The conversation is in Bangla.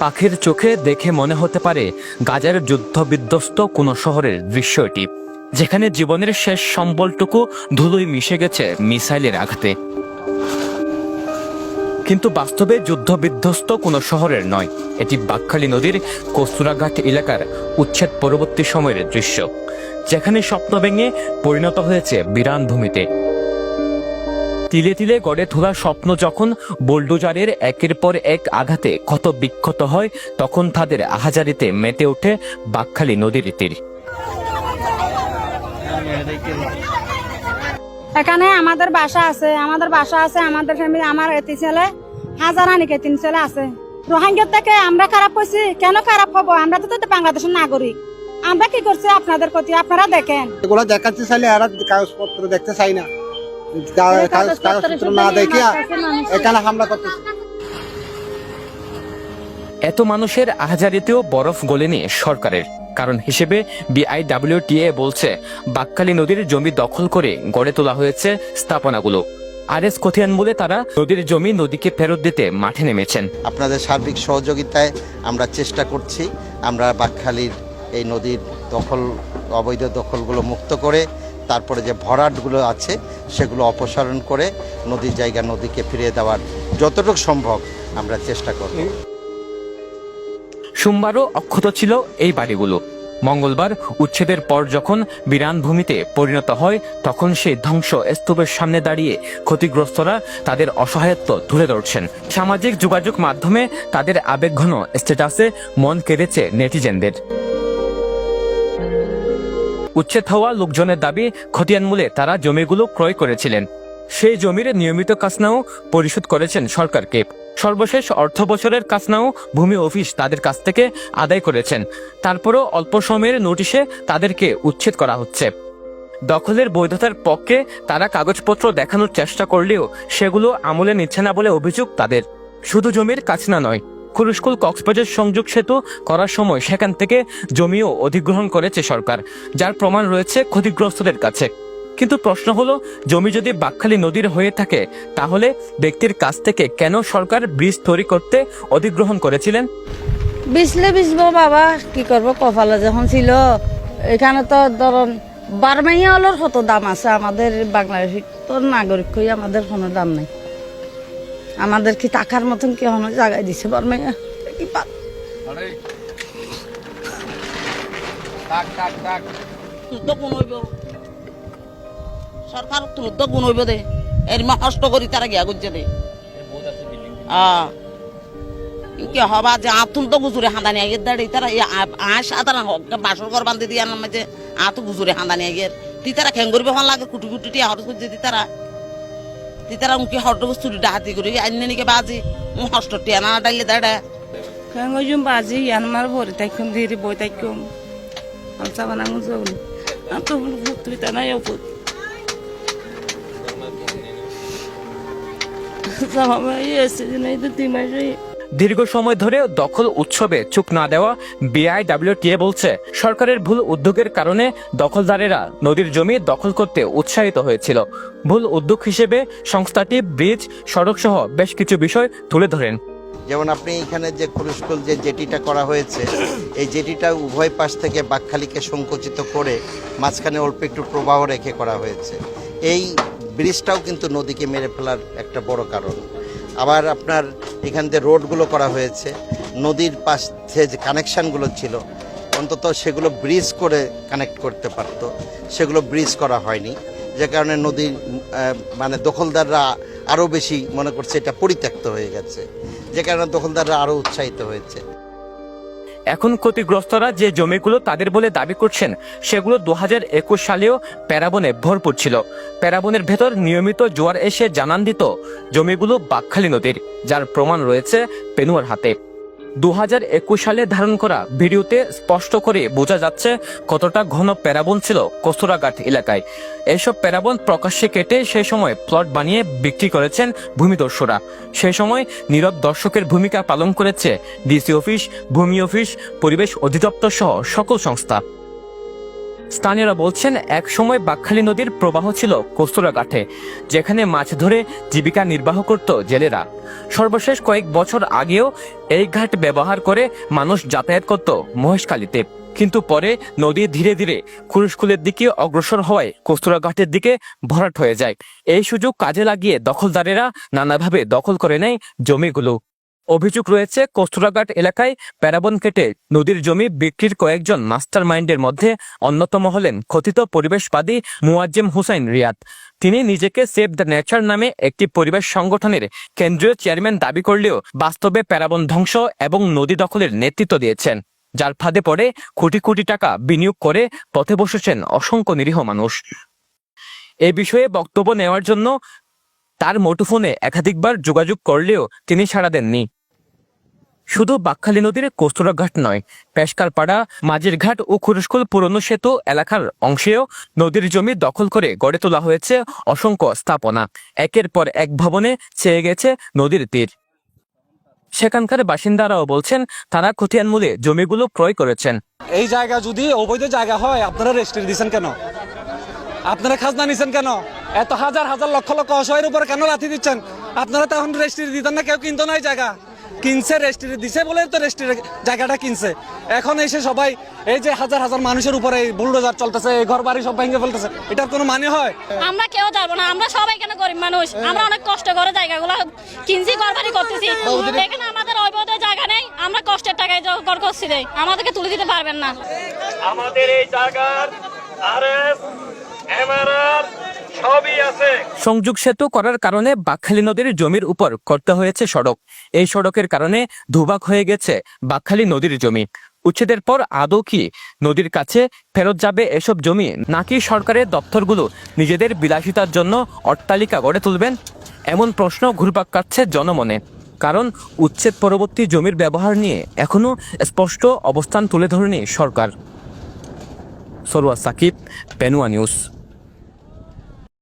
পাখির চোখে দেখে মনে হতে পারে গাজার যুদ্ধ বিধ্বস্ত কোনো শহরের দৃশ্য এটি, যেখানে জীবনের শেষ সম্বলটুকু ধুলোয় মিশে গেছে মিসাইলের আঘাতে। কিন্তু বাস্তবে যুদ্ধ বিধ্বস্ত কোনো শহরের নয়, এটি বাকখালী নদীর কস্তুরাঘাট এলাকার উচ্ছেদ পরবর্তী সময়ের দৃশ্য, যেখানে স্বপ্ন ভেঙে পরিণত হয়েছে বিরান ভূমিতে। তিলে তিলে গড়ে তোলা স্বপ্ন যখন বোল্ডোজারের একের পর এক আঘাতে ক্ষত বিক্ষত হয় তখন তাদের আহাজারিতে মেতে ওঠে বাকখালী নদীর তীর। এখানে আমাদের বাসা আছে আমাদের বাসা আছে আমাদের ফ্যামিলি আমার এতি ছেলে হাজার আনিকে তিন ছেলে আছে। রোহিঙ্গার থেকে আমরা খারাপ হয়েছি কেন খারাপ হব? আমরা তো তো বাংলাদেশের নাগরিক। আমরা কি করছি আপনাদের প্রতি? আপনারা দেখেন। এগুলো দেখাতে চাইলে এরা কাগজপত্র দেখতে চাই না। কাগজপত্র না দেখে এখানে হামলা করতে এত মানুষের আহাজারিতেও বরফ গলেনি সরকারের। কারণ হিসেবে বিআইডব্লিউটিএ বলছে বাক্কালী নদীর জমি দখল করে গড়ে তোলা হয়েছে স্থাপনাগুলো। আর এস খতিয়ান বলে তারা নদীর জমি নদীকে ফেরত দিতে মাঠে নেমেছেন। আপনাদের সার্বিক সহযোগিতায় আমরা চেষ্টা করছি আমরা বাকখালীর এই নদীর দখল অবৈধ দখলগুলো মুক্ত করে তারপরে যে ভরাটগুলো আছে, সেগুলো অপসারণ করে নদীর জায়গা নদীকে ফিরিয়ে দেওয়ার যতটুকু সম্ভব আমরা চেষ্টা করব। সোমবারও অক্ষত ছিল এই বাড়িগুলো মঙ্গলবার উচ্ছেদের পর যখন বিরান ভূমিতে পরিণত হয়, তখন সেই ধ্বংস স্তূপের সামনে দাঁড়িয়ে ক্ষতিগ্রস্তরা তাদের অসহায়ত্ব তুলে ধরছেন। সামাজিক যোগাযোগ মাধ্যমে তাদের আবেগঘন স্ট্যাটাসে মন কেঁদেছে নেটিজেনদের। উচ্ছেদ হওয়া লোকজনের দাবি খতিয়ান মূলে তারা জমিগুলো ক্রয় করেছিলেন। সেই জমির নিয়মিত কাজনাও পরিশোধ করেছেন সরকারকে। সর্বশেষ অর্থ বছরের কাজনাও ভূমি অফিস তাদের কাছ থেকে আদায় করেছেন। তারপরও অল্প সময়ের নোটিশে তাদেরকে উচ্ছেদ করা হচ্ছে। দখলের বৈধতার পক্ষে তারা কাগজপত্র দেখানোর চেষ্টা করলেও সেগুলো আমলে নিচ্ছে না বলে অভিযোগ তাদের। শুধু জমির কাছনা নয় কুরুস্কুল কক্সবাজার সংযোগ সেতু করার সময় সেখান থেকে জমিও অধিগ্রহণ করেছে সরকার, যার প্রমাণ রয়েছে ক্ষতিগ্রস্তদের কাছে। কিন্তু প্রশ্ন হলো, জমি যদি বাকখালি নদীর হয়ে থাকে, তাহলে ব্যক্তির কাছ থেকে কেন সরকার ব্রিজ তৈরি করতে অধিগ্রহণ করেছিলেন? বিছলে বিছবো বাবা, কি করব কপালে যখন ছিল। এখানে তো ধরুন বারমাইয়া হলোর কত দাম আছে, আমাদের বাংলাদেশি তো নাগরিক আমাদের কোনো দাম নাই। আমাদের কি টাকার মতন কি কোনো জায়গায় দিছে বারমাইয়া কি তো সরকার তুলো তো গুণ হইব দে? এর মা কষ্ট করি তারা গিয়া গুজে দে। কি হবা যে আতুন তো গুজুরে হাঁদানি আগের দাঁড়ি তারা আয় সাধারণ বাসর ঘর বান্ধি দিয়ে আনার মাঝে আতু গুজুরে হাঁদানি আগের। তুই তারা খেং করবে ভালো লাগে কুটি কুটি টিয়া হরস করছে দি তারা। তারা উনকি হট বস্তু ডাহাতি করি আইনে নিকে বাজি। মু হস্ত টিয়ানা ডাইলে দাঁড়া। খাঙ্গজুম বাজি ইয়ানমার ভরে তাইকুম ধীরে বই তাইকুম আলসা বানাম জল আমি তো তুই তা নাই অপুত sama এসে নাই তো তিন মাসে দীর্ঘ সময় ধরে দখল উৎসবে চুপ না দেওয়া বিআইডব্লিউটিএ বলছে, সরকারের ভুল উদ্যোগের কারণে দখলদারেরা নদীর জমি দখল করতে উৎসাহিত হয়েছিল। ভুল উদ্যোগ হিসেবে সংস্থাটি ব্রিজ সড়ক সহ বেশ কিছু বিষয় তুলে ধরেন। যেমন আপনি এখানে যে কুরুস্কুল যে জেটিটা করা হয়েছে, এই জেটিটা উভয় পাশ থেকে বাকখালীকে সংকুচিত করে মাঝখানে অল্প একটু প্রবাহ রেখে করা হয়েছে। এই ব্রিজটাও কিন্তু নদীকে মেরে ফেলার একটা বড় কারণ। আবার আপনার এখান থেকে রোডগুলো করা হয়েছে। নদীর পাশে যে কানেকশানগুলো ছিল, অন্তত সেগুলো ব্রিজ করে কানেক্ট করতে পারত। সেগুলো ব্রিজ করা হয়নি। যে কারণে নদীর মানে দখলদাররা আরও বেশি মনে করছে এটা পরিত্যক্ত হয়ে গেছে। যে কারণে দখলদাররা আরও উৎসাহিত হয়েছে। এখন ক্ষতিগ্রস্তরা যে জমিগুলো তাদের বলে দাবি করছেন, সেগুলো দু হাজার একুশ সালেও প্যারাবনে ভরপুর ছিল। প্যারাবনের ভেতর নিয়মিত জোয়ার এসে জানান দিত, জমিগুলো বাকখালী নদীর, যার প্রমাণ রয়েছে পেনুয়ার হাতে। দু হাজার একুশ সালে ধারণ করা ভিডিওতে স্পষ্ট করে বোঝা যাচ্ছে কতটা ঘন প্যারাবন ছিল কস্তুরাঘাট এলাকায়। এসব প্যারাবন প্রকাশ্যে কেটে সেই সময় প্লট বানিয়ে বিক্রি করেছেন ভূমিদর্শরা সেই সময় নীরব দর্শকের ভূমিকা পালন করেছে ডিসি অফিস, ভূমি অফিস, পরিবেশ অধিদপ্তর সহ সকল সংস্থা। স্থানীয়রা বলছেন, এক সময় বাকখালী নদীর প্রবাহ ছিল কস্তুরা ঘাটে যেখানে মাছ ধরে জীবিকা নির্বাহ করত জেলেরা। সর্বশেষ কয়েক বছর আগেও এই ঘাট ব্যবহার করে মানুষ যাতায়াত করত মহেশখালীতে। কিন্তু পরে নদী ধীরে ধীরে খুরুশকুলের দিকে অগ্রসর হওয়ায় কস্তুরা ঘাটের দিকে ভরাট হয়ে যায়। এই সুযোগ কাজে লাগিয়ে দখলদারেরা নানাভাবে দখল করে নেয় জমিগুলো। অভিযোগ রয়েছে, কস্তুরাঘাট এলাকায় প্যারাবন কেটে নদীর জমি বিক্রির কয়েকজন মাস্টার মাইন্ডের মধ্যে অন্যতম হলেন কথিত পরিবেশবাদী মুয়াজ্জেম হুসাইন রিয়াদ। তিনি নিজেকে সেভ দ্য নেচার নামে একটি পরিবেশ সংগঠনের কেন্দ্রীয় চেয়ারম্যান দাবি করলেও বাস্তবে প্যারাবন ধ্বংস এবং নদী দখলের নেতৃত্ব দিয়েছেন। যার ফাঁদে পড়ে কোটি কোটি টাকা বিনিয়োগ করে পথে বসেছেন অসংখ্য নিরীহ মানুষ। এ বিষয়ে বক্তব্য নেওয়ার জন্য তার মুঠোফোনে একাধিকবার যোগাযোগ করলেও তিনি সাড়া দেননি। শুধু বাকখালী নদীর কস্তুরা ঘাট নয়, পেশকারপাড়া মাঝির ঘাট ও খুরস্কুল পুরনো সেতু এলাকার অংশেও নদীর জমি দখল করে গড়ে তোলা হয়েছে অসংখ্য স্থাপনা। একের পর এক ভবনে চেয়ে গেছে নদীর তীর। সেখানকার বাসিন্দারাও বলছেন, তারা খতিয়ান মূল্যে জমিগুলো ক্রয় করেছেন। এই জায়গা যদি অবৈধ জায়গা হয়, আপনারা রেজিস্ট্রি দিচ্ছেন কেন? আপনারা খাজনা নিছেন কেন? এত হাজার হাজার লক্ষ লক্ষ অসহায়ের উপরে কেন লাথি দিচ্ছেন? আপনারা তো এখন রেজিস্ট্রি দিতেন না, কেউ কিনতো না এই জায়গা। কিনছে রেজিস্ট্রি দিছে বলে তো রেজিস্ট্রি জায়গাটা কিনছে। এখন এসে সবাই এই যে হাজার হাজার মানুষের উপরে বুলডোজার চলতেছে এই ঘর বাড়ি সব ভেঙে ফেলতেছে এটার কোনো মানে হয়? আমরা কেউ যাব না আমরা সবাই কেন গরিব মানুষ? আমরা অনেক কষ্ট করে জায়গাগুলো কিনছি ঘরবাড়ি করতেছি। এখানে আমাদের অবৈধ জায়গা নেই আমরা কষ্টের টাকায় ঘর করছি রে আমাদেরকে তুলে দিতে পারবেন না। আমাদের এই জায়গার আরএস এমআরআর সংযোগ সেতু করার কারণে বাকখালী নদীর জমির উপর করতে হয়েছে সড়ক। এই সড়কের কারণে ধুবাক হয়ে গেছে বাকখালী নদীর জমি। উচ্ছেদের পর আদৌ কি নদীর কাছে ফেরত যাবে এসব জমি, নাকি সরকারের দপ্তরগুলো নিজেদের বিলাসিতার জন্য অট্টালিকা গড়ে তুলবেন? এমন প্রশ্ন ঘুরপাক কাটছে জনমনে। কারণ উচ্ছেদ পরবর্তী জমির ব্যবহার নিয়ে এখনও স্পষ্ট অবস্থান তুলে ধরেনি সরকার। সরোয়া সাকিব, পেনুয়া নিউজ।